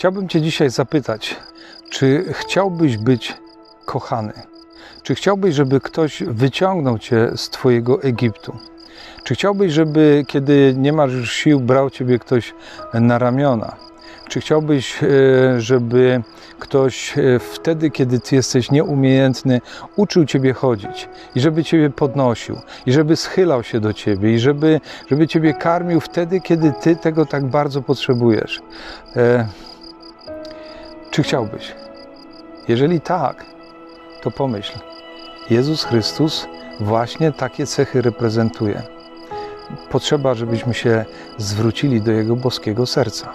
Chciałbym Cię dzisiaj zapytać, czy chciałbyś być kochany? Czy chciałbyś, żeby ktoś wyciągnął Cię z Twojego Egiptu? Czy chciałbyś, żeby kiedy nie masz już sił, brał Ciebie ktoś na ramiona? Czy chciałbyś, e, żeby ktoś e, wtedy, kiedy Ty jesteś nieumiejętny, uczył Ciebie chodzić i żeby Ciebie podnosił i żeby schylał się do Ciebie i żeby, żeby Ciebie karmił wtedy, kiedy Ty tego tak bardzo potrzebujesz? Czy chciałbyś? Jeżeli tak, to pomyśl. Jezus Chrystus właśnie takie cechy reprezentuje. Potrzeba, żebyśmy się zwrócili do Jego boskiego serca.